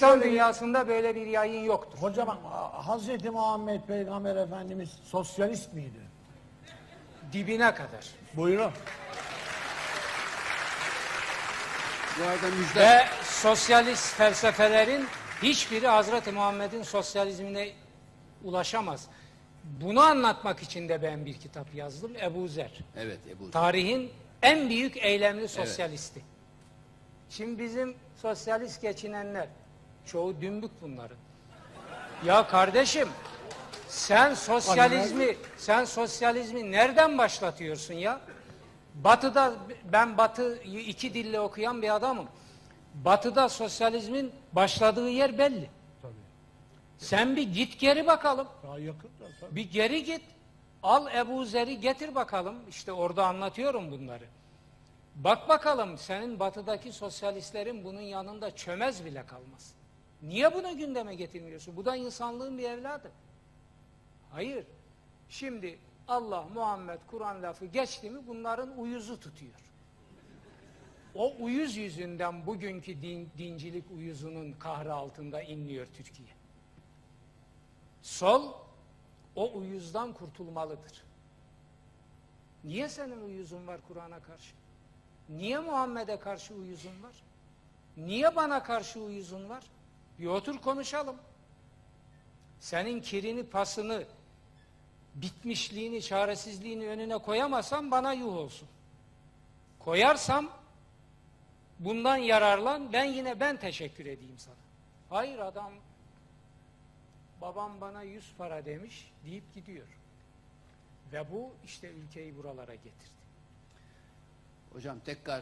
İslam dünyasında böyle bir yayın yoktur. Hocam Hazreti Muhammed Peygamber Efendimiz sosyalist miydi? Dibine kadar. Buyurun. Bu arada müjde. Ve sosyalist felsefelerin hiçbiri Hazreti Muhammed'in sosyalizmine ulaşamaz. Bunu anlatmak için de ben bir kitap yazdım. Ebu Zer. Evet Ebu Zer. Tarihin en büyük eylemli sosyalisti. Şimdi bizim sosyalist geçinenler, çoğu dümbük bunların. Ya kardeşim, sen sosyalizmi, sen sosyalizmi nereden başlatıyorsun ya? Batı'da, ben Batı'yı iki dille okuyan bir adamım. Batı'da sosyalizmin başladığı yer belli. Tabii. Sen bir git geri bakalım. Daha yakın da tabii. Bir geri git. Al Ebu Zer'i getir bakalım. İşte orada anlatıyorum bunları. Bak bakalım senin batıdaki sosyalistlerin bunun yanında çömez bile kalmaz. Niye bunu gündeme getirmiyorsun? Bu da insanlığın bir evladı. Hayır. Şimdi Allah, Muhammed, Kur'an lafı geçti mi bunların uyuzu tutuyor. O uyuz yüzünden bugünkü din, dincilik uyuzunun kahrı altında inliyor Türkiye. Sol o uyuzdan kurtulmalıdır. Niye senin uyuzun var Kur'an'a karşı? Niye Muhammed'e karşı uyuzun var? Niye bana karşı uyuzun var? Bir otur konuşalım. Senin kirini, pasını, bitmişliğini, çaresizliğini önüne koyamasam bana yuh olsun. Koyarsam bundan yararlan ben yine ben teşekkür edeyim sana. Hayır adam babam bana yüz para demiş deyip gidiyor. Ve bu işte ülkeyi buralara getirdi. Hocam tekrar